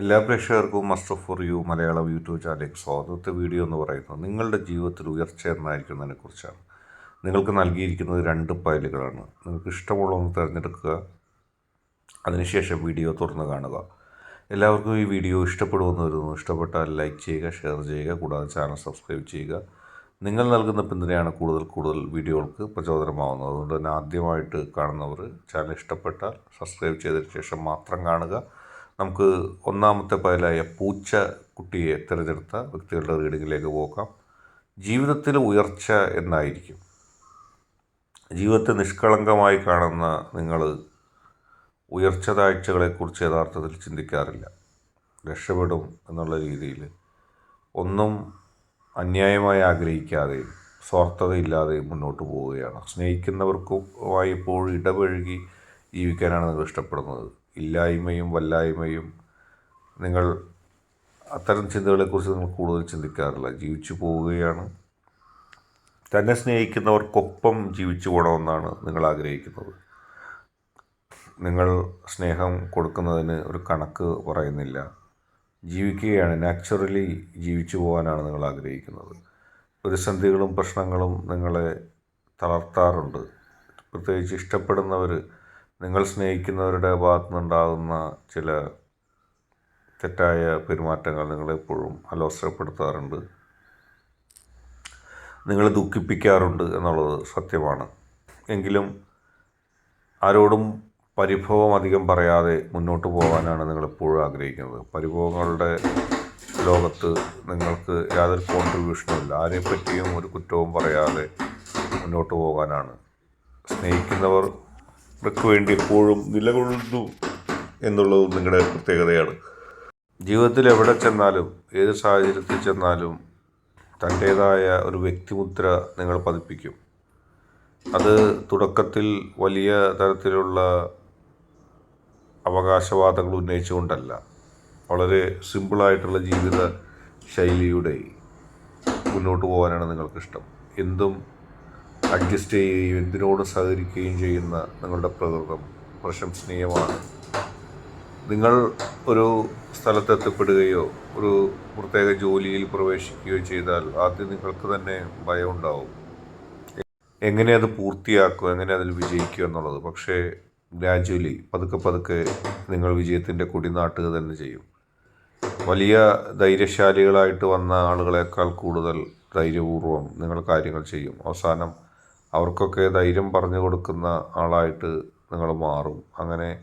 എല്ലാ പ്രേക്ഷകർക്കും master for you Malayalam YouTube ചാനലിലേക്ക് സ്വാഗതത്തെ വീഡിയോ എന്ന് പറയുന്നത് നിങ്ങളുടെ ജീവിതത്തിൽ ഉയർച്ച എന്നായിരിക്കുന്നതിനെ കുറിച്ചാണ്. നിങ്ങൾക്ക് നൽകിയിരിക്കുന്നത് രണ്ട് ഫയലുകളാണ് നിങ്ങൾക്ക് ഇഷ്ടമുള്ള ഒന്ന് തിരഞ്ഞെടുക്കുക അതിനുശേഷം വീഡിയോ തുറന്ന് കാണുക. എല്ലാവർക്കും ഈ വീഡിയോ ഇഷ്ടപ്പെടുമെന്ന് വരുന്നു ഇഷ്ടപ്പെട്ടാൽ ലൈക്ക് ചെയ്യുക ഷെയർ ചെയ്യുക കൂടാതെ ചാനൽ സബ്സ്ക്രൈബ് ചെയ്യുക. നിങ്ങൾ നൽകുന്ന പിന്തുണയാണ് കൂടുതൽ കൂടുതൽ വീഡിയോകൾക്ക് പ്രചോദനമാവുന്നത്. അതുകൊണ്ട് തന്നെ ആദ്യമായിട്ട് കാണുന്നവർ ചാനൽ ഇഷ്ടപ്പെട്ടാൽ സബ്സ്ക്രൈബ് ചെയ്തതിന് ശേഷം മാത്രം കാണുക. നമുക്ക് ഒന്നാമത്തെ പതിലായ പൂച്ച കുട്ടിയെ തിരഞ്ഞെടുത്ത വ്യക്തികളുടെ റീഡിങ്ങിലേക്ക് പോകാം. ജീവിതത്തിൽ ഉയർച്ച എന്നായിരിക്കും. ജീവിതത്തെ നിഷ്കളങ്കമായി കാണുന്ന നിങ്ങൾ ഉയർച്ച താഴ്ചകളെക്കുറിച്ച് യഥാർത്ഥത്തിൽ ചിന്തിക്കാറില്ല. രക്ഷപ്പെടും എന്നുള്ള രീതിയിൽ ഒന്നും അന്യായമായി ആഗ്രഹിക്കാതെയും സ്വാർത്ഥതയില്ലാതെയും മുന്നോട്ട് പോവുകയാണ്. സ്നേഹിക്കുന്നവർക്കുമായി എപ്പോഴും ഇടപഴകി ജീവിക്കാനാണ് നിങ്ങൾ ഇഷ്ടപ്പെടുന്നത്. ഇല്ലായ്മയും വല്ലായ്മയും നിങ്ങൾ അത്തരം ചിന്തകളെക്കുറിച്ച് നിങ്ങൾ കൂടുതൽ ചിന്തിക്കാറില്ല. ജീവിച്ചു പോവുകയാണ്. തന്നെ സ്നേഹിക്കുന്നവർക്കൊപ്പം ജീവിച്ചു പോകണമെന്നാണ് നിങ്ങൾ ആഗ്രഹിക്കുന്നത്. നിങ്ങൾ സ്നേഹം കൊടുക്കുന്നതിന് ഒരു കണക്ക് പറയുന്നില്ല. ജീവിക്കുകയാണ്. നാച്ചുറലി ജീവിച്ചു പോകാനാണ് നിങ്ങൾ ആഗ്രഹിക്കുന്നത്. പ്രതിസന്ധികളും പ്രശ്നങ്ങളും നിങ്ങളെ തളർത്താറുണ്ട്. പ്രത്യേകിച്ച് ഇഷ്ടപ്പെടുന്നവർ നിങ്ങൾ സ്നേഹിക്കുന്നവരുടെ ഭാഗത്തു നിന്നുണ്ടാകുന്ന ചില തെറ്റായ പെരുമാറ്റങ്ങൾ നിങ്ങളെപ്പോഴും അലോസരപ്പെടുത്താറുണ്ട്. നിങ്ങളെ ദുഃഖിപ്പിക്കാറുണ്ട് എന്നുള്ളത് സത്യമാണ്. എങ്കിലും ആരോടും പരിഭവം അധികം പറയാതെ മുന്നോട്ട് പോകാനാണ് നിങ്ങളെപ്പോഴും ആഗ്രഹിക്കുന്നത്. പരിഭവങ്ങളുടെ ലോകത്ത് നിങ്ങൾക്ക് യാതൊരു കോൺട്രിബ്യൂഷനും ഇല്ല. ആരെപ്പറ്റിയും ഒരു കുറ്റവും പറയാതെ മുന്നോട്ട് പോകാനാണ്. സ്നേഹിക്കുന്നവർക്ക് വേണ്ടി എപ്പോഴും നിലകൊള്ളുന്നു എന്നുള്ളത് നിങ്ങളുടെ പ്രത്യേകതയാണ്. ജീവിതത്തിൽ എവിടെ ചെന്നാലും ഏത് സാഹചര്യത്തിൽ ചെന്നാലും തന്റേതായ ഒരു വ്യക്തിമുദ്ര നിങ്ങൾ പതിപ്പിക്കും. അത് തുടക്കത്തിൽ വലിയ തരത്തിലുള്ള അവകാശവാദങ്ങൾ ഉന്നയിച്ചുകൊണ്ടല്ല. വളരെ സിമ്പിളായിട്ടുള്ള ജീവിത ശൈലിയുടെ മുന്നോട്ട് പോകാനാണ് നിങ്ങൾക്കിഷ്ടം. എന്തും അഡ്ജസ്റ്റ് ചെയ്യുകയും എന്തിനോട് സഹകരിക്കുകയും ചെയ്യുന്ന നിങ്ങളുടെ പ്രകൃതം പ്രശംസനീയമാണ്. നിങ്ങൾ ഒരു സ്ഥലത്തെത്തപ്പെടുകയോ ഒരു പ്രത്യേക ജോലിയിൽ പ്രവേശിക്കുകയോ ചെയ്താൽ ആദ്യം നിങ്ങൾക്ക് തന്നെ ഭയം ഉണ്ടാവും എങ്ങനെ അത് പൂർത്തിയാക്കുക എങ്ങനെ അതിൽ വിജയിക്കുക എന്നുള്ളത്. പക്ഷേ ഗ്രാജുവലി പതുക്കെ പതുക്കെ നിങ്ങൾ വിജയത്തിന്റെ കൊടി നാട്ടുക തന്നെ ചെയ്യും. വലിയ ധൈര്യശാലികളായിട്ട് വന്ന ആളുകളെക്കാൾ കൂടുതൽ ധൈര്യപൂർവം നിങ്ങൾ കാര്യങ്ങൾ ചെയ്യും. അവസാനം അവർക്കൊക്കെ ധൈര്യം പറഞ്ഞു കൊടുക്കുന്ന ആളായിട്ട് നിങ്ങൾ മാറും. അങ്ങനെ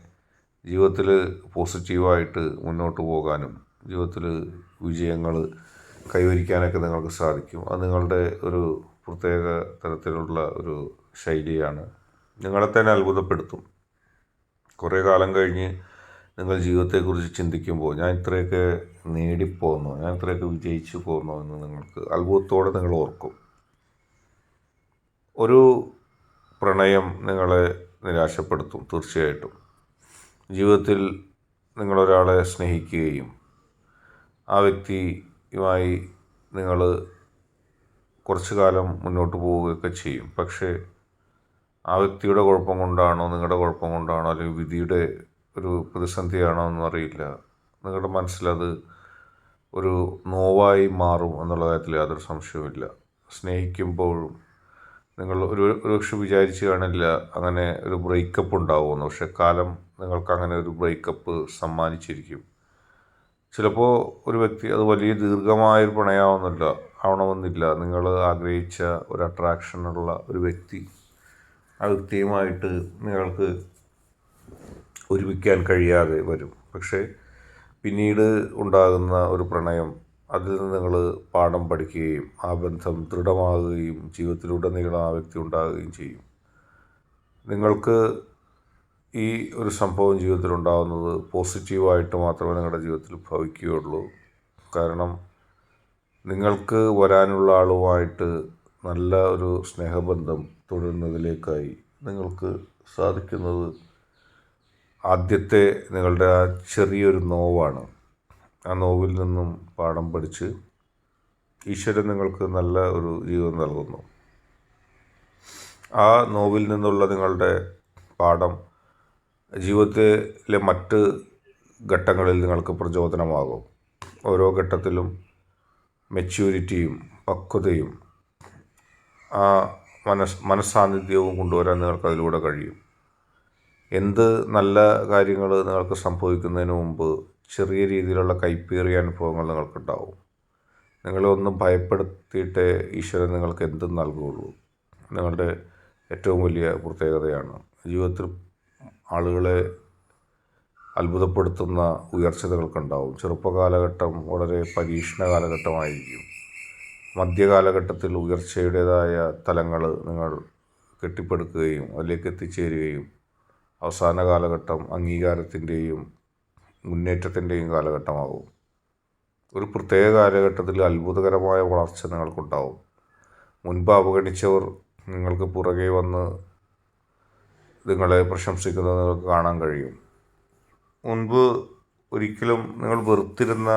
ജീവിതത്തിൽ പോസിറ്റീവായിട്ട് മുന്നോട്ട് പോകാനും ജീവിതത്തിൽ വിജയങ്ങൾ കൈവരിക്കാനൊക്കെ നിങ്ങൾക്ക് സാധിക്കും. അത് നിങ്ങളുടെ ഒരു പ്രത്യേക തരത്തിലുള്ള ഒരു ശൈലിയാണ്. നിങ്ങളെ തന്നെ അത്ഭുതപ്പെടുത്തും. കുറേ കാലം കഴിഞ്ഞ് നിങ്ങൾ ജീവിതത്തെക്കുറിച്ച് ചിന്തിക്കുമ്പോൾ ഞാൻ ഇത്രയൊക്കെ നേടിപ്പോന്നോ ഞാൻ ഇത്രയൊക്കെ വിജയിച്ചു പോന്നോ എന്ന് നിങ്ങൾക്ക് അത്ഭുതത്തോടെ നിങ്ങൾ ഓർക്കും. ഒരു പ്രണയം നിങ്ങളെ നിരാശപ്പെടുത്തും തീർച്ചയായിട്ടും. ജീവിതത്തിൽ നിങ്ങളൊരാളെ സ്നേഹിക്കുകയും ആ വ്യക്തിയുമായി നിങ്ങൾ കുറച്ചു കാലം മുന്നോട്ട് പോവുകയൊക്കെ ചെയ്യും. പക്ഷേ ആ വ്യക്തിയുടെ കുഴപ്പം കൊണ്ടാണോ നിങ്ങളുടെ കുഴപ്പം കൊണ്ടാണോ അല്ലെങ്കിൽ വിധിയുടെ ഒരു പ്രതിസന്ധിയാണോ എന്ന് അറിയില്ല. നിങ്ങളുടെ മനസ്സിലത് ഒരു നോവായി മാറും എന്നുള്ള കാര്യത്തിൽ യാതൊരു സംശയവുമില്ല. സ്നേഹിക്കുമ്പോഴും നിങ്ങൾ ഒരു ഒരുപക്ഷെ വിചാരിച്ച് കാണില്ല അങ്ങനെ ഒരു ബ്രേക്കപ്പ് ഉണ്ടാവുമെന്ന്. പക്ഷെ കാലം നിങ്ങൾക്ക് അങ്ങനെ ഒരു ബ്രേക്കപ്പ് സമ്മാനിച്ചിരിക്കും. ചിലപ്പോൾ ഒരു വ്യക്തി അത് വലിയ ദീർഘമായൊരു പ്രണയമാവുന്നില്ല ആവണമെന്നില്ല. നിങ്ങൾ ആഗ്രഹിച്ച ഒരു അട്രാക്ഷനുള്ള ഒരു വ്യക്തി ആ വ്യക്തിയുമായിട്ട് നിങ്ങൾക്ക് ഒരുമിക്കാൻ കഴിയാതെ വരും. പക്ഷേ പിന്നീട് ഉണ്ടാകുന്ന ഒരു പ്രണയം അതിൽ നിന്ന് നിങ്ങൾ പാഠം പഠിക്കുകയും ആ ബന്ധം ദൃഢമാകുകയും ജീവിതത്തിലുടനീളം ആ വ്യക്തി ഉണ്ടാകുകയും ചെയ്യും. നിങ്ങൾക്ക് ഈ ഒരു സംഭവം ജീവിതത്തിൽ ഉണ്ടാകുന്നത് പോസിറ്റീവായിട്ട് മാത്രമേ നിങ്ങളുടെ ജീവിതത്തിൽ ഭവിക്കുകയുള്ളൂ കാരണം നിങ്ങൾക്ക് വരാനുള്ള ആളുമായിട്ട് നല്ല ഒരു സ്നേഹബന്ധം തുടരുന്നതിലേക്കായി നിങ്ങൾക്ക് സാധിക്കുന്നത് ആദ്യത്തെ നിങ്ങളുടെ ആ ചെറിയൊരു നോവാണ്. ആ നോവിൽ നിന്നും പാഠം പഠിച്ച് ഈശ്വരൻ നിങ്ങൾക്ക് നല്ല ഒരു ജീവിതം നൽകുന്നു. ആ നോവിൽ നിന്നുള്ള നിങ്ങളുടെ പാഠം ജീവിതത്തിലെ മറ്റ് ഘട്ടങ്ങളിൽ നിങ്ങൾക്ക് പ്രചോദനമാകും. ഓരോ ഘട്ടത്തിലും മെച്യൂരിറ്റിയും പക്വതയും ആ മനസ് മനസ്സാന്നിധ്യവും കൊണ്ടുവരാൻ നിങ്ങൾക്ക് അതിലൂടെ കഴിയും. എന്ത് നല്ല കാര്യങ്ങൾ നിങ്ങൾക്ക് സംഭവിക്കുന്നതിന് മുമ്പ് ചെറിയ രീതിയിലുള്ള കൈപ്പേറിയ അനുഭവങ്ങൾ നിങ്ങൾക്കുണ്ടാവും. നിങ്ങളെ ഒന്നും ഭയപ്പെടുത്തിയിട്ട് ഈശ്വരൻ നിങ്ങൾക്ക് എന്തും നൽകുകയുള്ളൂ. നിങ്ങളുടെ ഏറ്റവും വലിയ പ്രത്യേകതയാണ് ജീവിതത്തിൽ ആളുകളെ അത്ഭുതപ്പെടുത്തുന്ന ഉയർച്ച നിങ്ങൾക്കുണ്ടാവും. ചെറുപ്പകാലഘട്ടം വളരെ പരീക്ഷണ കാലഘട്ടമായിരിക്കും. മധ്യകാലഘട്ടത്തിൽ ഉയർച്ചയുടേതായ തലങ്ങൾ നിങ്ങൾ കെട്ടിപ്പടുക്കുകയും അതിലേക്ക് എത്തിച്ചേരുകയും അവസാന കാലഘട്ടം അംഗീകാരത്തിന്റെയും മുന്നേറ്റത്തിന്റെയും കാലഘട്ടമാകും ഒരു പ്രത്യേക കാലഘട്ടത്തിൽ അത്ഭുതകരമായ വളർച്ച നിങ്ങൾക്കുണ്ടാവും. മുൻപ് അവഗണിച്ചവർ നിങ്ങൾക്ക് പുറകെ വന്ന് നിങ്ങളെ പ്രശംസിക്കുന്നത് നിങ്ങൾക്ക് കാണാൻ കഴിയും. മുൻപ് ഒരിക്കലും നിങ്ങൾ വെറുത്തിരുന്ന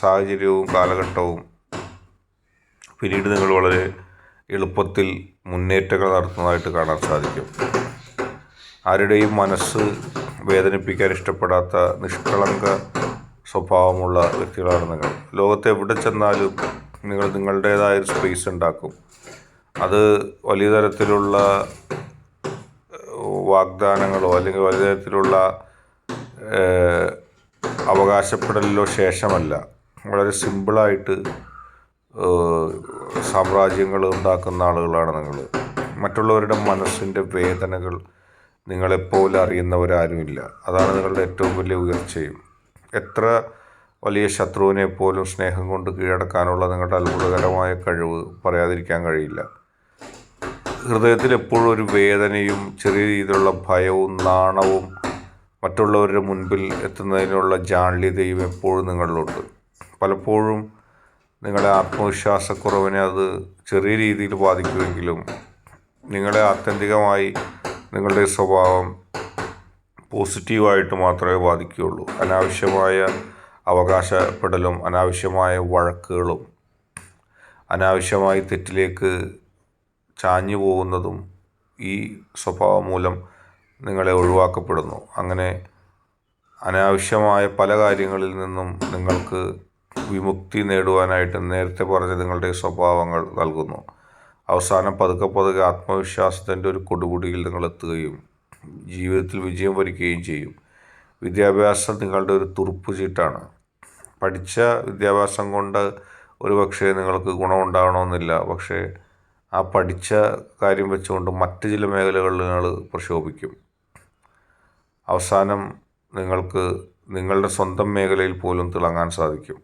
സാഹചര്യവും കാലഘട്ടവും പിന്നീട് നിങ്ങൾ വളരെ എളുപ്പത്തിൽ മുന്നേറ്റങ്ങൾ നടത്തുന്നതായിട്ട് കാണാൻ സാധിക്കും. ആരുടെയും മനസ്സ് വേദനിപ്പിക്കാൻ ഇഷ്ടപ്പെടാത്ത നിഷ്കളങ്ക സ്വഭാവമുള്ള വ്യക്തികളാണ് നിങ്ങൾ. ലോകത്ത് എവിടെ ചെന്നാലും നിങ്ങൾ നിങ്ങളുടേതായ ഒരു സ്പേസ് ഉണ്ടാക്കും. അത് വലിയ തരത്തിലുള്ള വാഗ്ദാനങ്ങളോ അല്ലെങ്കിൽ വലിയ തരത്തിലുള്ള അവകാശപ്പെടലിലോ ശേഷമല്ല. വളരെ സിമ്പിളായിട്ട് സാമ്രാജ്യങ്ങൾ ഉണ്ടാക്കുന്ന ആളുകളാണ് നിങ്ങൾ. മറ്റുള്ളവരുടെ മനസ്സിന്റെ വേദനകൾ നിങ്ങളെപ്പോലെ അറിയുന്നവരാരുമില്ല. അതാണ് നിങ്ങളുടെ ഏറ്റവും വലിയ ഉയർച്ചയും. എത്ര വലിയ ശത്രുവിനെ പോലും സ്നേഹം കൊണ്ട് കീഴടക്കാനുള്ള നിങ്ങളുടെ അത്ഭുതകരമായ കഴിവ് പറയാതിരിക്കാൻ കഴിയില്ല. ഹൃദയത്തിൽ എപ്പോഴും ഒരു വേദനയും ചെറിയ രീതിയിലുള്ള ഭയവും നാണവും മറ്റുള്ളവരുടെ മുൻപിൽ എത്തുന്നതിനുള്ള ജാള്യതയും എപ്പോഴും നിങ്ങളിലുണ്ട്. പലപ്പോഴും നിങ്ങളുടെ ആത്മവിശ്വാസക്കുറവിനെ അത് ചെറിയ രീതിയിൽ ബാധിക്കുമെങ്കിലും നിങ്ങളെ ആത്യന്തികമായി നിങ്ങളുടെ സ്വഭാവം പോസിറ്റീവായിട്ട് മാത്രമേ ബാധിക്കുകയുള്ളൂ. അനാവശ്യമായ അവകാശപ്പെടലും അനാവശ്യമായ വഴക്കുകളും അനാവശ്യമായി തെറ്റിലേക്ക് ചാഞ്ഞു പോകുന്നതും ഈ സ്വഭാവം മൂലം നിങ്ങളെ ഒഴിവാക്കപ്പെടുന്നു. അങ്ങനെ അനാവശ്യമായ പല കാര്യങ്ങളിൽ നിന്നും നിങ്ങൾക്ക് വിമുക്തി നേടുവാനായിട്ട് നേരത്തെ പറഞ്ഞ നിങ്ങളുടെ സ്വഭാവങ്ങൾ നൽകുന്നു. അവസാനം പതുക്കെ പതുക്കെ ആത്മവിശ്വാസത്തിന്റെ ഒരു കൊടുമുടിയിൽ നിങ്ങൾ എത്തുകയും ജീവിതത്തിൽ വിജയം വരിക്കുകയും ചെയ്യും. വിദ്യാഭ്യാസം നിങ്ങളുടെ ഒരു തുറുപ്പ് ചീട്ടാണ്. പഠിച്ച വിദ്യാഭ്യാസം കൊണ്ട് ഒരു പക്ഷേ നിങ്ങൾക്ക് ഗുണമുണ്ടാകണമെന്നില്ല. പക്ഷേ ആ പഠിച്ച കാര്യം വെച്ചുകൊണ്ട് മറ്റ് ചില മേഖലകളിൽ നിങ്ങൾ പ്രക്ഷോഭിക്കും അവസാനം നിങ്ങൾക്ക് നിങ്ങളുടെ സ്വന്തം മേഖലയിൽ പോലും തിളങ്ങാൻ സാധിക്കും.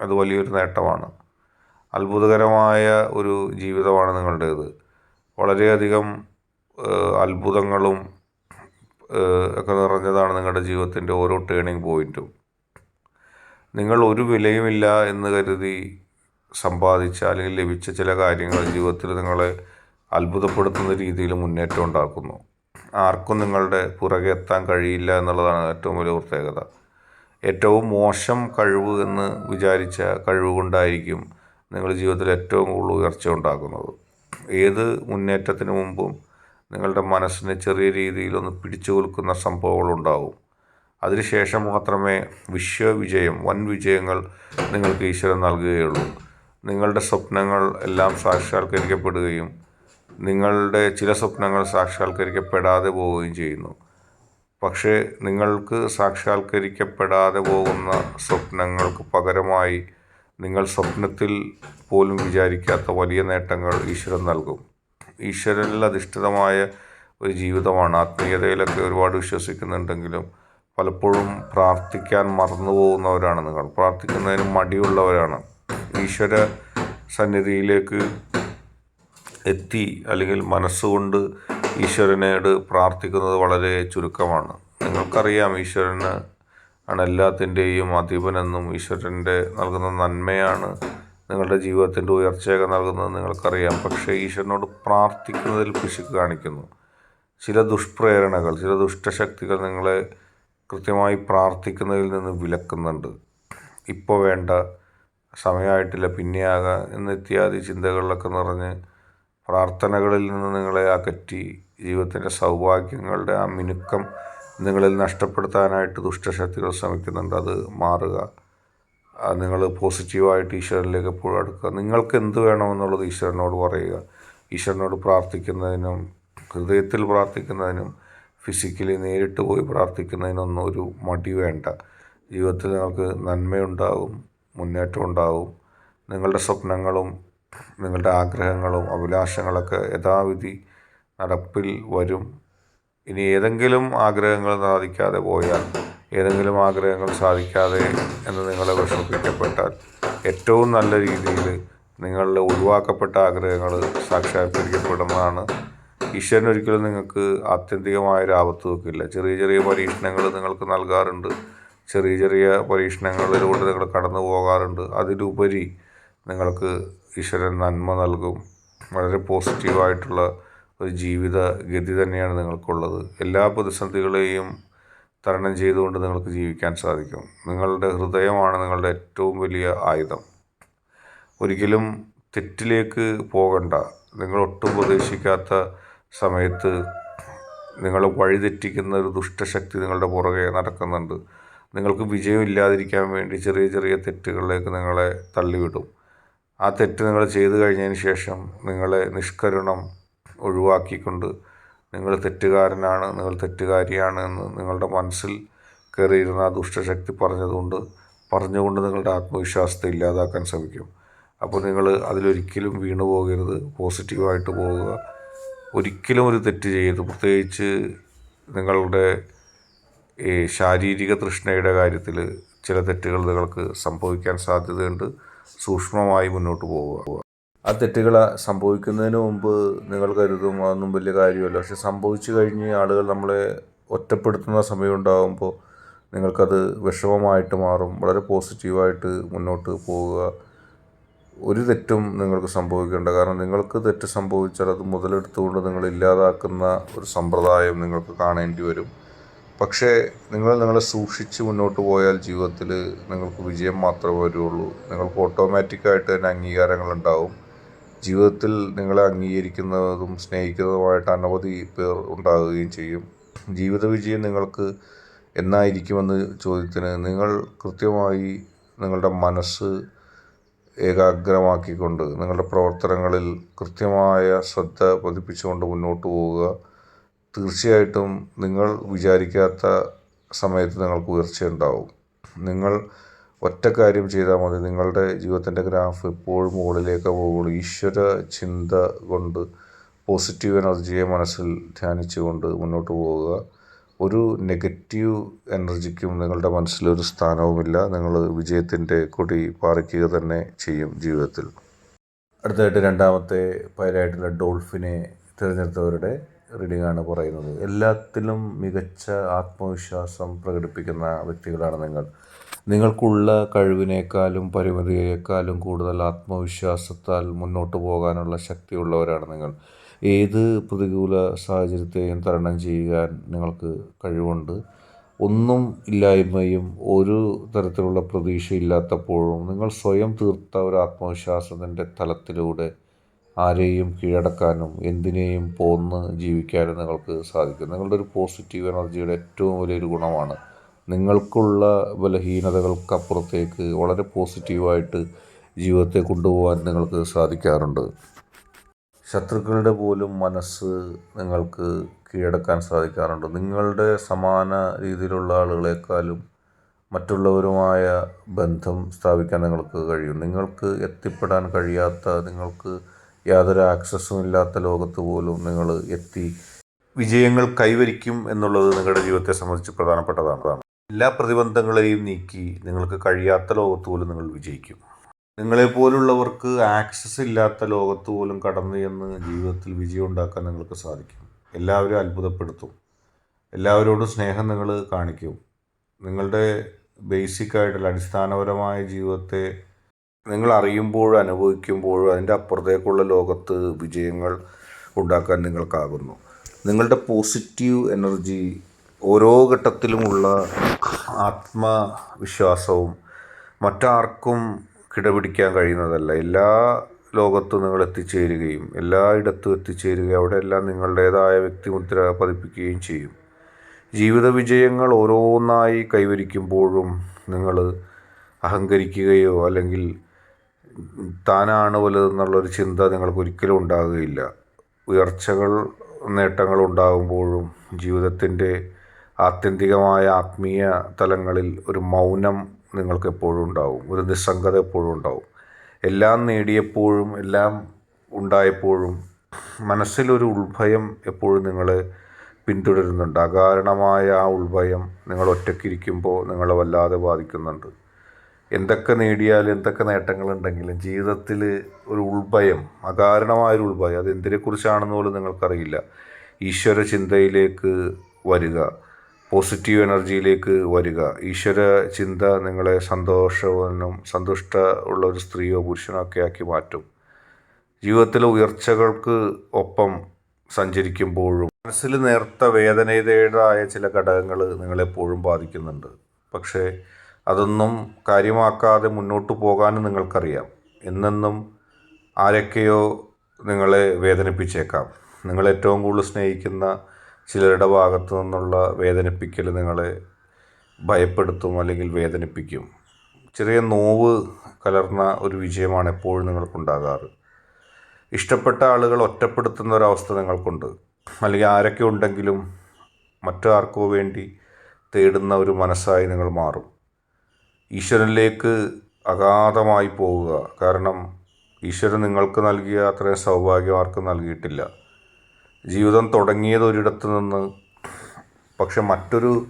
അത് വലിയൊരു നേട്ടമാണ്. അത്ഭുതകരമായ ഒരു ജീവിതമാണ് നിങ്ങളുടേത്. വളരെയധികം അത്ഭുതങ്ങളും ഒക്കെ നിറഞ്ഞതാണ് നിങ്ങളുടെ ജീവിതത്തിന്റെ ഓരോ ടേണിംഗ് പോയിന്റും നിങ്ങൾ ഒരു വിലയുമില്ല എന്ന് കരുതി സമ്പാദിച്ച അല്ലെങ്കിൽ ലഭിച്ച ചില കാര്യങ്ങൾ ജീവിതത്തിൽ നിങ്ങളെ അത്ഭുതപ്പെടുത്തുന്ന രീതിയിൽ മുന്നേറ്റം ഉണ്ടാക്കുന്നു. ആർക്കും നിങ്ങളുടെ പുറകെ എത്താൻ കഴിയില്ല എന്നുള്ളതാണ് ഏറ്റവും വലിയ പ്രത്യേകത. ഏറ്റവും മോശം കഴിവ് എന്ന് വിചാരിച്ച കഴിവ് കൊണ്ടായിരിക്കും നിങ്ങൾ ജീവിതത്തിൽ ഏറ്റവും കൂടുതൽ ഉയർച്ച ഉണ്ടാക്കുന്നത് ഏത് മുന്നേറ്റത്തിന് മുമ്പും നിങ്ങളുടെ മനസ്സിനെ ചെറിയ രീതിയിലൊന്ന് പിടിച്ചു കൊടുക്കുന്ന സംഭവങ്ങളുണ്ടാവും അതിനുശേഷം മാത്രമേ വിശ്വവിജയം വൻ വിജയങ്ങൾ നിങ്ങൾക്ക് ഈശ്വരൻ നൽകുകയുള്ളൂ. നിങ്ങളുടെ സ്വപ്നങ്ങൾ എല്ലാം സാക്ഷാത്കരിക്കപ്പെടുകയും നിങ്ങളുടെ ചില സ്വപ്നങ്ങൾ സാക്ഷാത്കരിക്കപ്പെടാതെ പോവുകയും ചെയ്യുന്നു. പക്ഷേ നിങ്ങൾക്ക് സാക്ഷാത്കരിക്കപ്പെടാതെ പോകുന്ന സ്വപ്നങ്ങൾക്ക് പകരമായി നിങ്ങൾ സ്വപ്നത്തിൽ പോലും വിചാരിക്കാത്ത വലിയ നേട്ടങ്ങൾ ഈശ്വരൻ നൽകും. ഈശ്വരനിൽ അധിഷ്ഠിതമായ ഒരു ജീവിതമാണ്. ആത്മീയതയിലൊക്കെ ഒരുപാട് വിശ്വസിക്കുന്നുണ്ടെങ്കിലും പലപ്പോഴും പ്രാർത്ഥിക്കാൻ മറന്നു പോകുന്നവരാണ് നിങ്ങൾ. പ്രാർത്ഥിക്കുന്നതിന് മടിയുള്ളവരാണ്. ഈശ്വര സന്നിധിയിലേക്ക് എത്തി അല്ലെങ്കിൽ മനസ്സുകൊണ്ട് ഈശ്വരനോട് പ്രാർത്ഥിക്കുന്നത് വളരെ ചുരുക്കമാണ്. നിങ്ങൾക്കറിയാം ഈശ്വരന് ആണ് എല്ലാത്തിന്റെയും അധിപനെന്നും ഈശ്വരന്റെ നൽകുന്ന നന്മയാണ് നിങ്ങളുടെ ജീവിതത്തിന്റെ ഉയർച്ചയൊക്കെ നൽകുന്നത് നിങ്ങൾക്കറിയാം. പക്ഷേ ഈശ്വരനോട് പ്രാർത്ഥിക്കുന്നതിൽ പിശുക്ക് കാണിക്കുന്നു. ചില ദുഷ്പ്രേരണകൾ ചില ദുഷ്ടശക്തികൾ നിങ്ങളെ കൃത്യമായി പ്രാർത്ഥിക്കുന്നതിൽ നിന്ന് വിലക്കുന്നുണ്ട്. ഇപ്പോൾ വേണ്ട സമയമായിട്ടില്ല പിന്നെയാകാം ആകാം ഇത്യാദി ചിന്തകളിലൊക്കെ നിറഞ്ഞ് പ്രാർത്ഥനകളിൽ നിന്ന് നിങ്ങളെ അകറ്റി ജീവിതത്തിന്റെ സൗഭാഗ്യങ്ങളുടെ ആ മിനുക്കം നിങ്ങളിൽ നഷ്ടപ്പെടുത്താനായിട്ട് ദുഷ്ടശക്തികൾ ശ്രമിക്കുന്നുണ്ട്. അത് മാറുക. നിങ്ങൾ പോസിറ്റീവായിട്ട് ഈശ്വരനിലേക്ക് എപ്പോഴും അടുക്കുക. നിങ്ങൾക്ക് എന്ത് വേണമെന്നുള്ളത് ഈശ്വരനോട് പറയുക. ഈശ്വരനോട് പ്രാർത്ഥിക്കുന്നതിനും ഹൃദയത്തിൽ പ്രാർത്ഥിക്കുന്നതിനും ഫിസിക്കലി നേരിട്ട് പോയി പ്രാർത്ഥിക്കുന്നതിനൊന്നും ഒരു മടി വേണ്ട. ജീവിതത്തിൽ നിങ്ങൾക്ക് നന്മയുണ്ടാകും മുന്നേറ്റം ഉണ്ടാകും നിങ്ങളുടെ സ്വപ്നങ്ങളും നിങ്ങളുടെ ആഗ്രഹങ്ങളും അഭിലാഷങ്ങളൊക്കെ യഥാവിധി നടപ്പിൽ വരും. ഇനി ഏതെങ്കിലും ആഗ്രഹങ്ങൾ സാധിക്കാതെ പോയാൽ ഏതെങ്കിലും ആഗ്രഹങ്ങൾ സാധിക്കാതെ എന്ന് നിങ്ങളെ വിഷമിപ്പിക്കപ്പെട്ടാൽ ഏറ്റവും നല്ല രീതിയിൽ നിങ്ങളുടെ ഒഴിവാക്കപ്പെട്ട ആഗ്രഹങ്ങൾ സാക്ഷാത്കരിക്കപ്പെടുന്നതാണ്. ഈശ്വരൻ ഒരിക്കലും നിങ്ങൾക്ക് ആത്യന്തികമായൊരു ആപത്ത് വെക്കില്ല. ചെറിയ ചെറിയ പരീക്ഷണങ്ങൾ നിങ്ങൾക്ക് നൽകാറുണ്ട്. ചെറിയ ചെറിയ പരീക്ഷണങ്ങളിലൂടെ നിങ്ങൾ കടന്നു പോകാറുണ്ട്. അതിലുപരി നിങ്ങൾക്ക് ഈശ്വരൻ നന്മ നൽകും. വളരെ പോസിറ്റീവായിട്ടുള്ള ഒരു ജീവിത ഗതി തന്നെയാണ് നിങ്ങൾക്കുള്ളത്. എല്ലാ പ്രതിസന്ധികളെയും തരണം ചെയ്തുകൊണ്ട് നിങ്ങൾക്ക് ജീവിക്കാൻ സാധിക്കും. നിങ്ങളുടെ ഹൃദയമാണ് നിങ്ങളുടെ ഏറ്റവും വലിയ ആയുധം. ഒരിക്കലും തെറ്റിലേക്ക് പോകണ്ട. നിങ്ങൾ ഒട്ടും പ്രതീക്ഷിക്കാത്ത സമയത്ത് നിങ്ങൾ വഴിതെറ്റിക്കുന്ന ഒരു ദുഷ്ടശക്തി നിങ്ങളുടെ പുറകെ നടക്കുന്നുണ്ട്. നിങ്ങൾക്ക് വിജയമില്ലാതിരിക്കാൻ വേണ്ടി ചെറിയ ചെറിയ തെറ്റുകളിലേക്ക് നിങ്ങളെ തള്ളിവിടും. ആ തെറ്റ് നിങ്ങൾ ചെയ്തു കഴിഞ്ഞതിന് ശേഷം നിങ്ങളെ നിഷ്കരുണം ഒഴിവാക്കിക്കൊണ്ട് നിങ്ങൾ തെറ്റുകാരനാണ് നിങ്ങൾ തെറ്റുകാരിയാണ് എന്ന് നിങ്ങളുടെ മനസ്സിൽ കയറിയിരുന്ന ആ ദുഷ്ടശക്തി പറഞ്ഞതുകൊണ്ട് പറഞ്ഞുകൊണ്ട് നിങ്ങളുടെ ആത്മവിശ്വാസത്തെ ഇല്ലാതാക്കാൻ ശ്രമിക്കും. അപ്പോൾ നിങ്ങൾ അതിലൊരിക്കലും വീണു പോകരുത് പോസിറ്റീവായിട്ട് പോവുക. ഒരിക്കലും ഒരു തെറ്റ് ചെയ്യരുത്. പ്രത്യേകിച്ച് നിങ്ങളുടെ ഈ ശാരീരിക തൃഷ്ണയുടെ കാര്യത്തിൽ ചില തെറ്റുകൾ നിങ്ങൾക്ക് സംഭവിക്കാൻ സാധ്യതയുണ്ട്. സൂക്ഷ്മമായി മുന്നോട്ട് പോവുക. ആ തെറ്റുകൾ സംഭവിക്കുന്നതിന് മുമ്പ് നിങ്ങൾ കരുതും അതൊന്നും വലിയ കാര്യമല്ല. പക്ഷെ സംഭവിച്ചു കഴിഞ്ഞ് ആളുകൾ നമ്മളെ ഒറ്റപ്പെടുത്തുന്ന സമയം ഉണ്ടാകുമ്പോൾ നിങ്ങൾക്കത് വിഷമമായിട്ട് മാറും. വളരെ പോസിറ്റീവായിട്ട് മുന്നോട്ട് പോവുക. ഒരു തെറ്റും നിങ്ങൾക്ക് സംഭവിക്കേണ്ട. കാരണം നിങ്ങൾക്ക് തെറ്റ് സംഭവിച്ചാൽ അത് മുതലെടുത്തുകൊണ്ട് നിങ്ങൾ ഇല്ലാതാക്കുന്ന ഒരു സമ്പ്രദായം നിങ്ങൾക്ക് കാണേണ്ടി വരും. പക്ഷേ നിങ്ങൾ നിങ്ങളെ സൂക്ഷിച്ച് മുന്നോട്ട് പോയാൽ ജീവിതത്തിൽ നിങ്ങൾക്ക് വിജയം മാത്രമേ വരുള്ളൂ. നിങ്ങൾക്ക് ഓട്ടോമാറ്റിക്കായിട്ട് തന്നെ അംഗീകാരങ്ങളുണ്ടാവും ജീവിതത്തിൽ നിങ്ങളെ അംഗീകരിക്കുന്നതും സ്നേഹിക്കുന്നതുമായിട്ട് അനവധി പേർ ഉണ്ടാകുകയും ചെയ്യും. ജീവിത വിജയം നിങ്ങൾക്ക് എന്നായിരിക്കുമെന്ന് ചോദ്യത്തിന് നിങ്ങൾ കൃത്യമായി നിങ്ങളുടെ മനസ്സ് ഏകാഗ്രമാക്കിക്കൊണ്ട് നിങ്ങളുടെ പ്രവർത്തനങ്ങളിൽ കൃത്യമായ ശ്രദ്ധ പതിപ്പിച്ചുകൊണ്ട് മുന്നോട്ട് പോവുക. തീർച്ചയായിട്ടും നിങ്ങൾ വിചാരിക്കാത്ത സമയത്ത് നിങ്ങൾക്ക് ഉയർച്ചയുണ്ടാവും. നിങ്ങൾ ഒറ്റ കാര്യം ചെയ്താൽ മതി. നിങ്ങളുടെ ജീവിതത്തിന്റെ ഗ്രാഫ് എപ്പോഴും മുകളിലേക്ക് പോകുള്ളൂ. ഈശ്വര ചിന്ത കൊണ്ട് പോസിറ്റീവ് എനർജിയെ മനസ്സിൽ ധ്യാനിച്ചുകൊണ്ട് മുന്നോട്ട് പോവുക. ഒരു നെഗറ്റീവ് എനർജിക്കും നിങ്ങളുടെ മനസ്സിലൊരു സ്ഥാനവുമില്ല. നിങ്ങൾ വിജയത്തിന്റെ കൊടി പാറിക്കുക തന്നെ ചെയ്യും ജീവിതത്തിൽ. അടുത്തതായിട്ട് രണ്ടാമത്തെ പൈലായിട്ടുള്ള ഡോൾഫിനെ തിരഞ്ഞെടുത്തവരുടെ റീഡിംഗ് ആണ് പറയുന്നത്. എല്ലാത്തിലും മികച്ച ആത്മവിശ്വാസം പ്രകടിപ്പിക്കുന്ന വ്യക്തികളാണ് നിങ്ങൾ. നിങ്ങൾക്കുള്ള കഴിവിനേക്കാളും പരിമിതിയേക്കാളും കൂടുതൽ ആത്മവിശ്വാസത്താൽ മുന്നോട്ട് പോകാനുള്ള ശക്തിയുള്ളവരാണ് നിങ്ങൾ. ഏത് പ്രതികൂല സാഹചര്യത്തെയും തരണം ചെയ്യാൻ നിങ്ങൾക്ക് കഴിവുണ്ട്. ഒന്നും ഇല്ലായ്മയും ഒരു തരത്തിലുള്ള പ്രതീക്ഷയില്ലാത്തപ്പോഴും നിങ്ങൾ സ്വയം തീർത്ത ഒരു ആത്മവിശ്വാസത്തിന്റെ തലത്തിലൂടെ ആരെയും കീഴടക്കാനും എന്തിനേയും പോന്ന് ജീവിക്കാനും നിങ്ങൾക്ക് സാധിക്കും. നിങ്ങളുടെ ഒരു പോസിറ്റീവ് എനർജിയുടെ ഏറ്റവും വലിയൊരു ഗുണമാണ് നിങ്ങൾക്കുള്ള ബലഹീനതകൾക്കപ്പുറത്തേക്ക് വളരെ പോസിറ്റീവായിട്ട് ജീവിതത്തെ കൊണ്ടുപോകാൻ നിങ്ങൾക്ക് സാധിക്കാറുണ്ട്. ശത്രുക്കളുടെ പോലും മനസ്സ് നിങ്ങൾക്ക് കീഴടക്കാൻ സാധിക്കാറുണ്ട്. നിങ്ങളുടെ സമാന രീതിയിലുള്ള ആളുകളെക്കാളും മറ്റുള്ളവരുമായ ബന്ധം സ്ഥാപിക്കാൻ നിങ്ങൾക്ക് കഴിയും. നിങ്ങൾക്ക് എത്തിപ്പെടാൻ കഴിയാത്ത നിങ്ങൾക്ക് യാതൊരു ആക്സസ്സും ഇല്ലാത്ത ലോകത്ത് പോലും നിങ്ങൾ എത്തി വിജയങ്ങൾ കൈവരിക്കും എന്നുള്ളത് നിങ്ങളുടെ ജീവിതത്തെ സംബന്ധിച്ച് പ്രധാനപ്പെട്ടതാണ്. എല്ലാ പ്രതിബന്ധങ്ങളെയും നീക്കി നിങ്ങൾക്ക് കഴിയാത്ത ലോകത്ത് പോലും നിങ്ങൾ വിജയിക്കും. നിങ്ങളെപ്പോലുള്ളവർക്ക് ആക്സസ് ഇല്ലാത്ത ലോകത്ത് പോലും കടന്നു ചെന്ന് ജീവിതത്തിൽ വിജയം ഉണ്ടാക്കാൻ നിങ്ങൾക്ക് സാധിക്കും. എല്ലാവരും അത്ഭുതപ്പെടുത്തും. എല്ലാവരോടും സ്നേഹം നിങ്ങൾ കാണിക്കും. നിങ്ങളുടെ ബേസിക് ആയിട്ടുള്ള അടിസ്ഥാനപരമായ ജീവിതത്തെ നിങ്ങൾ അറിയുമ്പോഴും അനുഭവിക്കുമ്പോഴും അതിന്റെ അപ്പുറത്തേക്കുള്ള ലോകത്ത് വിജയങ്ങൾ ഉണ്ടാക്കാൻ നിങ്ങൾക്കാകുന്നു. നിങ്ങളുടെ പോസിറ്റീവ് എനർജി ഓരോ ഘട്ടത്തിലുമുള്ള ആത്മവിശ്വാസവും മറ്റാർക്കും കിടപിടിക്കാൻ കഴിയുന്നതല്ല. എല്ലാ ലോകത്തും നിങ്ങൾ എത്തിച്ചേരുകയും എല്ലായിടത്തും എത്തിച്ചേരുകയും അവിടെയെല്ലാം നിങ്ങളുടേതായ വ്യക്തിമുദ്ര പതിപ്പിക്കുകയും ചെയ്യും. ജീവിത വിജയങ്ങൾ ഓരോന്നായി കൈവരിക്കുമ്പോഴും നിങ്ങൾ അഹങ്കരിക്കുകയോ അല്ലെങ്കിൽ താനാണ് വലുതെന്നുള്ളൊരു ചിന്ത നിങ്ങൾക്ക് ഒരിക്കലും ഉണ്ടാകുകയില്ല. ഉയർച്ചകൾ നേട്ടങ്ങൾ ഉണ്ടാകുമ്പോഴും ജീവിതത്തിന്റെ ആത്യന്തികമായ ആത്മീയ തലങ്ങളിൽ ഒരു മൗനം നിങ്ങൾക്ക് എപ്പോഴും ഉണ്ടാവും ഒരു നിസ്സംഗത എപ്പോഴും ഉണ്ടാവും എല്ലാം നേടിയപ്പോഴും എല്ലാം ഉണ്ടായപ്പോഴും മനസ്സിലൊരു ഉൾഭയം എപ്പോഴും നിങ്ങൾ പിന്തുടരുന്നുണ്ട്. അകാരണമായ ആ ഉൾഭയം നിങ്ങൾ ഒറ്റയ്ക്കിരിക്കുമ്പോൾ നിങ്ങളെ വല്ലാതെ ബാധിക്കുന്നുണ്ട്. എന്തൊക്കെ നേടിയാലും എന്തൊക്കെ നേട്ടങ്ങളുണ്ടെങ്കിലും ജീവിതത്തിൽ ഒരു ഉൾഭയം അകാരണമായൊരു ഉൾഭയം അത് എന്തിനെക്കുറിച്ചാണെന്ന് പോലും നിങ്ങൾക്കറിയില്ല. ഈശ്വര ചിന്തയിലേക്ക് വരിക. പോസിറ്റീവ് എനർജിയിലേക്ക് വരിക. ഈശ്വര ചിന്ത നിങ്ങളെ സന്തോഷവനും സന്തുഷ്ട ഉള്ള ഒരു സ്ത്രീയോ പുരുഷനോ ഒക്കെ ആക്കി മാറ്റും. ജീവിതത്തിലെ ഉയർച്ചകൾക്ക് ഒപ്പം സഞ്ചരിക്കുമ്പോഴും മനസ്സിൽ നേർത്ത വേദനയുടേതായ ചില ഘടകങ്ങൾ നിങ്ങളെപ്പോഴും ബാധിക്കുന്നുണ്ട്. പക്ഷേ അതൊന്നും കാര്യമാക്കാതെ മുന്നോട്ട് പോകാനും നിങ്ങൾക്കറിയാം. എന്നെന്നും ആരൊക്കെയോ നിങ്ങളെ വേദനിപ്പിച്ചേക്കാം. നിങ്ങളേറ്റവും കൂടുതൽ സ്നേഹിക്കുന്ന ചിലരുടെ ഭാഗത്തു നിന്നുള്ള വേദനിപ്പിക്കൽ നിങ്ങളെ ഭയപ്പെടുത്തും അല്ലെങ്കിൽ വേദനിപ്പിക്കും. ചെറിയ നോവ് കലർന്ന ഒരു വിജയമാണ് എപ്പോഴും നിങ്ങൾക്കുണ്ടാകാറ്. ഇഷ്ടപ്പെട്ട ആളുകൾ ഒറ്റപ്പെടുത്തുന്ന ഒരവസ്ഥ നിങ്ങൾക്കുണ്ട്. അല്ലെങ്കിൽ ആരൊക്കെ ഉണ്ടെങ്കിലും മറ്റാർക്കോ വേണ്ടി തേടുന്ന ഒരു മനസ്സായി നിങ്ങൾ മാറും. ഈശ്വരനിലേക്ക് അഗാധമായി പോവുക. കാരണം ഈശ്വരൻ നിങ്ങൾക്ക് നൽകിയ അത്രയും സൗഭാഗ്യം ആർക്കും നൽകിയിട്ടില്ല. ജീവിതം തുടങ്ങിയത് ഒരിടത്ത് നിന്ന് പക്ഷെ മറ്റൊരു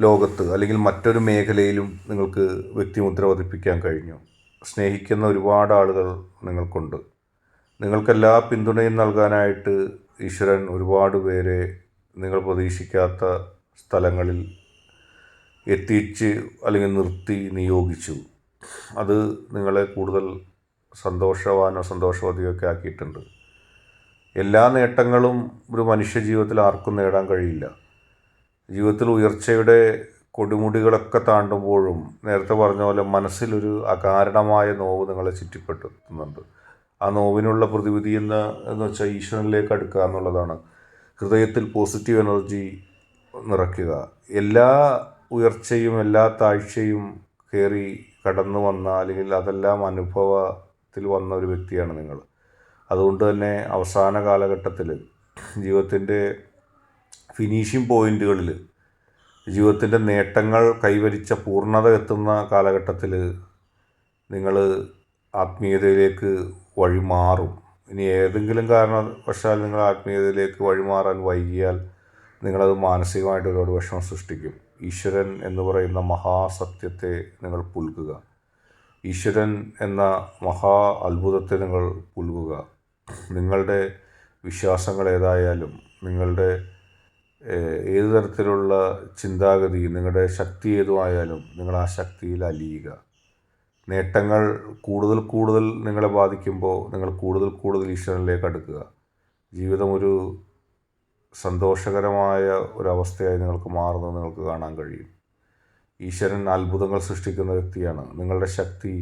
ലോകത്ത് അല്ലെങ്കിൽ മറ്റൊരു മേഖലയിലും നിങ്ങൾക്ക് വ്യക്തിമുദ്ര പതിപ്പിക്കാൻ കഴിഞ്ഞു. സ്നേഹിക്കുന്ന ഒരുപാട് ആളുകൾ നിങ്ങൾക്കുണ്ട്. നിങ്ങൾക്കെല്ലാ പിന്തുണയും നൽകാനായിട്ട് ഈശ്വരൻ ഒരുപാട് പേരെ നിങ്ങൾ പ്രതീക്ഷിക്കാത്ത സ്ഥലങ്ങളിൽ എത്തിച്ച് അല്ലെങ്കിൽ നിർത്തി നിയോഗിച്ചു. അത് നിങ്ങളെ കൂടുതൽ സന്തോഷവാനോ സന്തോഷവതിയൊക്കെ ആക്കിയിട്ടുണ്ട്. എല്ലാ നേട്ടങ്ങളും ഒരു മനുഷ്യ ജീവിതത്തിൽ ആർക്കും നേടാൻ കഴിയില്ല. ജീവിതത്തിൽ ഉയർച്ചയുടെ കൊടുമുടികളൊക്കെ താണ്ടുമ്പോഴും നേരത്തെ പറഞ്ഞ പോലെ മനസ്സിലൊരു അകാരണമായ നോവ് നിങ്ങളെ ചുറ്റിപ്പെട്ടുന്നുണ്ട് ആ നോവിനുള്ള പ്രതിവിധി എന്ന് എന്ന് വെച്ചാൽ ഈശ്വരനിലേക്ക് അടുക്കുക എന്നുള്ളതാണ്. ഹൃദയത്തിൽ പോസിറ്റീവ് എനർജി നിറയ്ക്കുക. എല്ലാ ഉയർച്ചയും എല്ലാ താഴ്ചയും കയറി കടന്നു വന്ന അല്ലെങ്കിൽ അതെല്ലാം അനുഭവത്തിൽ വന്ന ഒരു വ്യക്തിയാണ് നിങ്ങൾ. അതുകൊണ്ട് തന്നെ അവസാന കാലഘട്ടത്തിൽ ജീവിതത്തിന്റെ ഫിനിഷിംഗ് പോയിന്റുകളിൽ ജീവിതത്തിന്റെ നേട്ടങ്ങൾ കൈവരിച്ച പൂർണത എത്തുന്ന കാലഘട്ടത്തിൽ നിങ്ങൾ ആത്മീയതയിലേക്ക് വഴിമാറും. ഇനി ഏതെങ്കിലും കാരണവശാൽ നിങ്ങൾ ആത്മീയതയിലേക്ക് വഴിമാറാൻ വൈകിയാൽ നിങ്ങളത് മാനസികമായിട്ട് ഒരുപാട് വിഷമം സൃഷ്ടിക്കും. ഈശ്വരൻ എന്ന് പറയുന്ന മഹാസത്യത്തെ നിങ്ങൾ പുൽകുക. ഈശ്വരൻ എന്ന മഹാ അത്ഭുതത്തെ നിങ്ങൾ പുൽകുക. നിങ്ങളുടെ വിശ്വാസങ്ങൾ ഏതായാലും നിങ്ങളുടെ ഏത് തരത്തിലുള്ള ചിന്താഗതി നിങ്ങളുടെ ശക്തി ഏതുമായാലും നിങ്ങൾ ആ ശക്തിയിൽ അലിയുക. നേട്ടങ്ങൾ കൂടുതൽ കൂടുതൽ നിങ്ങളെ ബാധിക്കുമ്പോൾ നിങ്ങൾ കൂടുതൽ കൂടുതൽ ഈശ്വരനിലേക്ക് അടുക്കുക. ജീവിതം ഒരു സന്തോഷകരമായ ഒരവസ്ഥയായി നിങ്ങൾക്ക് മാറുന്നത് നിങ്ങൾക്ക് കാണാൻ കഴിയും. ഈശ്വരൻ അത്ഭുതങ്ങൾ സൃഷ്ടിക്കുന്ന വ്യക്തിയാണ്. നിങ്ങളുടെ ശക്തി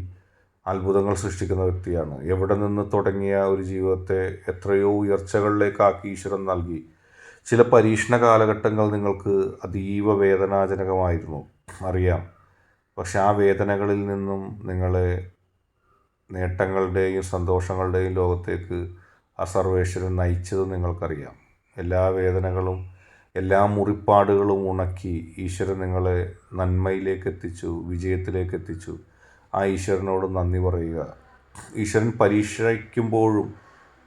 അത്ഭുതങ്ങൾ സൃഷ്ടിക്കുന്ന വ്യക്തിയാണ്. എവിടെ നിന്ന് തുടങ്ങിയ ഒരു ജീവിതത്തെ എത്രയോ ഉയർച്ചകളിലേക്കാക്കി ഈശ്വരൻ നൽകി. ചില പരീക്ഷണ കാലഘട്ടങ്ങൾ നിങ്ങൾക്ക് അതീവ വേദനാജനകമായിരുന്നു. അറിയാം. പക്ഷെ ആ വേദനകളിൽ നിന്നും നിങ്ങളെ നേട്ടങ്ങളുടെയും സന്തോഷങ്ങളുടെയും ലോകത്തേക്ക് ആ സർവേശ്വരൻ നയിച്ചത് നിങ്ങൾക്കറിയാം. എല്ലാ വേദനകളും എല്ലാ മുറിപ്പാടുകളും ഉണക്കി ഈശ്വരൻ നിങ്ങളെ നന്മയിലേക്ക് എത്തിച്ചു വിജയത്തിലേക്ക് എത്തിച്ചു ആ ഈശ്വരനോട് നന്ദി പറയുക. ഈശ്വരൻ പരീക്ഷിക്കുമ്പോഴും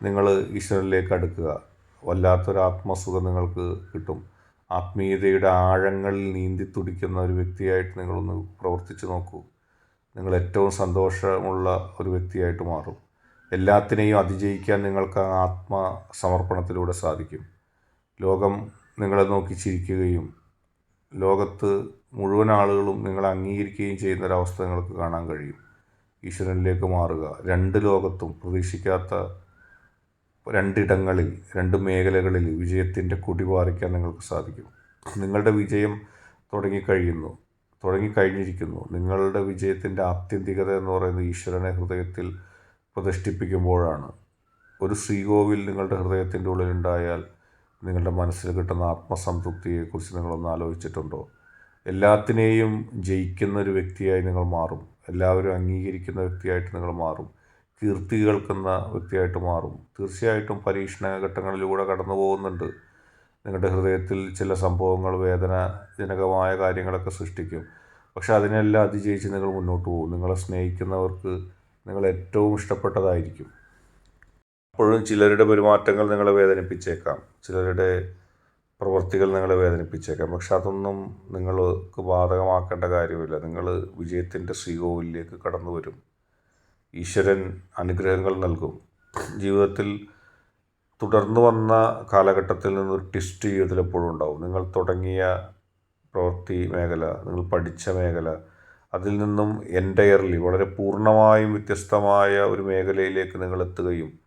നിങ്ങൾ ഈശ്വരനിലേക്ക് അടുക്കുക. വല്ലാത്തൊരു ആത്മസുഖം നിങ്ങൾക്ക് കിട്ടും. ആത്മീയതയുടെ ആഴങ്ങളിൽ നീന്തി തുടിക്കുന്ന ഒരു വ്യക്തിയായിട്ട് നിങ്ങളൊന്ന് പ്രവർത്തിച്ചു നോക്കൂ. നിങ്ങൾ ഏറ്റവും സന്തോഷമുള്ള ഒരു വ്യക്തിയായിട്ട് മാറും. എല്ലാത്തിനെയും അതിജയിക്കാൻ നിങ്ങൾക്ക് ആത്മസമർപ്പണത്തിലൂടെ സാധിക്കും. ലോകം നിങ്ങളെ നോക്കി ചിരിക്കുകയും ലോകത്ത് മുഴുവൻ ആളുകളും നിങ്ങളെ അംഗീകരിക്കുകയും ചെയ്യുന്ന ചെയ്യുന്നൊരവസ്ഥ നിങ്ങൾക്ക് കാണാൻ കഴിയും. ഈശ്വരനിലേക്ക് മാറുക. രണ്ട് ലോകത്തും പ്രതീക്ഷിക്കാത്ത രണ്ടിടങ്ങളിൽ രണ്ട് മേഖലകളിൽ വിജയത്തിന്റെ കുടി പാറിക്കാൻ നിങ്ങൾക്ക് സാധിക്കും. നിങ്ങളുടെ വിജയം തുടങ്ങിക്കഴിയുന്നു തുടങ്ങിക്കഴിഞ്ഞിരിക്കുന്നു. നിങ്ങളുടെ വിജയത്തിന്റെ ആത്യന്തികത എന്ന് പറയുന്നത് ഈശ്വരനെ ഹൃദയത്തിൽ പ്രതിഷ്ഠിപ്പിക്കുമ്പോഴാണ്. ഒരു ശ്രീകോവിൽ നിങ്ങളുടെ ഹൃദയത്തിന്റെ ഉള്ളിലുണ്ടായാൽ നിങ്ങളുടെ മനസ്സിൽ കിട്ടുന്ന ആത്മസംതൃപ്തിയെക്കുറിച്ച് നിങ്ങളൊന്ന് ആലോചിച്ചിട്ടുണ്ടോ? എല്ലാത്തിനെയും ജയിക്കുന്ന ഒരു വ്യക്തിയായി നിങ്ങൾ മാറും. എല്ലാവരും അംഗീകരിക്കുന്ന വ്യക്തിയായിട്ട് നിങ്ങൾ മാറും. കീർത്തി കേൾക്കുന്ന വ്യക്തിയായിട്ട് മാറും. തീർച്ചയായിട്ടും പരീക്ഷണ ഘട്ടങ്ങളിലൂടെ കടന്നു പോകുന്നുണ്ട്. നിങ്ങളുടെ ഹൃദയത്തിൽ ചില സംഭവങ്ങൾ വേദനാജനകമായ കാര്യങ്ങളൊക്കെ സൃഷ്ടിക്കും. പക്ഷെ അതിനെല്ലാം അതിജയിച്ച് നിങ്ങൾ മുന്നോട്ട് പോകും. നിങ്ങളെ സ്നേഹിക്കുന്നവർക്ക് നിങ്ങൾ ഏറ്റവും ഇഷ്ടപ്പെട്ടതായിരിക്കും. അപ്പോഴും ചിലരുടെ പെരുമാറ്റങ്ങൾ നിങ്ങളെ വേദനിപ്പിച്ചേക്കാം. ചിലരുടെ പ്രവൃത്തികൾ നിങ്ങളെ വേദനിപ്പിച്ചേക്കാം. പക്ഷെ അതൊന്നും നിങ്ങൾക്ക് ബാധകമാക്കേണ്ട കാര്യമില്ല. നിങ്ങൾ വിജയത്തിന്റെ ശ്രീകോവിലേക്ക് കടന്നു വരും. ഈശ്വരൻ അനുഗ്രഹങ്ങൾ നൽകും. ജീവിതത്തിൽ തുടർന്നു വന്ന കാലഘട്ടത്തിൽ നിന്നൊരു ട്വിസ്റ്റ് ജീവിതത്തിൽ എപ്പോഴും ഉണ്ടാവും. നിങ്ങൾ തുടങ്ങിയ പ്രവൃത്തി മേഖല നിങ്ങൾ പഠിച്ച മേഖല അതിൽ നിന്നും എന്റയർലി വളരെ പൂർണമായും വ്യത്യസ്തമായ ഒരു മേഖലയിലേക്ക് നിങ്ങൾ എത്തുകയും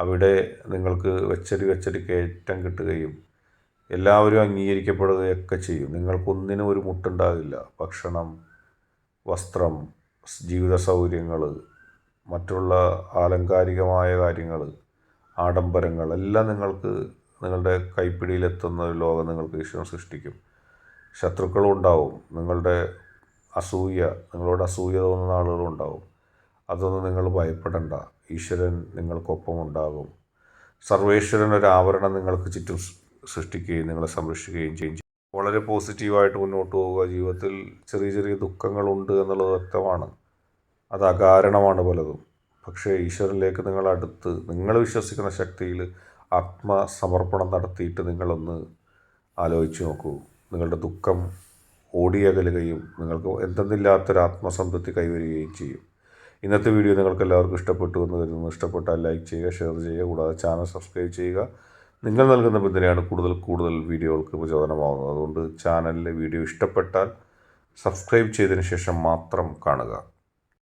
അവിടെ നിങ്ങൾക്ക് വെച്ചടി വെച്ചടി കയറ്റം കിട്ടുകയും എല്ലാവരും അംഗീകരിക്കപ്പെടുകയൊക്കെ ചെയ്യും. നിങ്ങൾക്കൊന്നിനും ഒരു മുട്ടുണ്ടാകില്ല. ഭക്ഷണം വസ്ത്രം ജീവിത സൗകര്യങ്ങൾ മറ്റുള്ള ആലങ്കാരികമായ കാര്യങ്ങൾ ആഡംബരങ്ങൾ എല്ലാം നിങ്ങൾക്ക് നിങ്ങളുടെ കൈപ്പിടിയിലെത്തുന്ന ഒരു ലോകം നിങ്ങൾക്ക് ഈശ്വരൻ സൃഷ്ടിക്കും. ശത്രുക്കളും ഉണ്ടാവും. നിങ്ങളുടെ അസൂയ നിങ്ങളോട് അസൂയ തോന്നുന്ന ആളുകളും ഉണ്ടാവും. അതൊന്നും നിങ്ങൾ ഭയപ്പെടണ്ട. ഈശ്വരൻ നിങ്ങൾക്കൊപ്പം ഉണ്ടാകും സർവേശ്വരൻ ഒരു ആവരണം നിങ്ങൾക്ക് ചുറ്റും സൃഷ്ടിക്കുകയും നിങ്ങളെ സംരക്ഷിക്കുകയും ചെയ്യും. വളരെ പോസിറ്റീവായിട്ട് മുന്നോട്ട് പോവുക. ജീവിതത്തിൽ ചെറിയ ചെറിയ ദുഃഖങ്ങളുണ്ട് എന്നുള്ളത് വ്യക്തമാണ്. അത് അകാരണമാണ് പലതും. പക്ഷേ ഈശ്വരനിലേക്ക് നിങ്ങൾ അടുത്ത് നിങ്ങൾ വിശ്വസിക്കുന്ന ശക്തിയിൽ ആത്മസമർപ്പണം നടത്തിയിട്ട് നിങ്ങളൊന്ന് ആലോചിച്ച് നോക്കൂ. നിങ്ങളുടെ ദുഃഖം ഓടിയകലുകയും നിങ്ങൾക്ക് എന്തെന്നില്ലാത്തൊരു ആത്മസംതൃപ്തി കൈവരികയും ചെയ്യും. ഇന്നത്തെ വീഡിയോ നിങ്ങൾക്ക് എല്ലാവർക്കും ഇഷ്ടപ്പെട്ടു എന്ന് കരുതുന്നു. ഇഷ്ടപ്പെട്ടാൽ ലൈക്ക് ചെയ്യുക ഷെയർ ചെയ്യുക കൂടാതെ ചാനൽ സബ്സ്ക്രൈബ് ചെയ്യുക. നിങ്ങൾ നൽകുന്ന പിന്തുണയാണ് കൂടുതൽ കൂടുതൽ വീഡിയോകൾക്ക് പ്രചോദനമാകുന്നത്. അതുകൊണ്ട് ചാനലിലെ വീഡിയോ ഇഷ്ടപ്പെട്ടാൽ സബ്സ്ക്രൈബ് ചെയ്തതിന് ശേഷം മാത്രം കാണുക.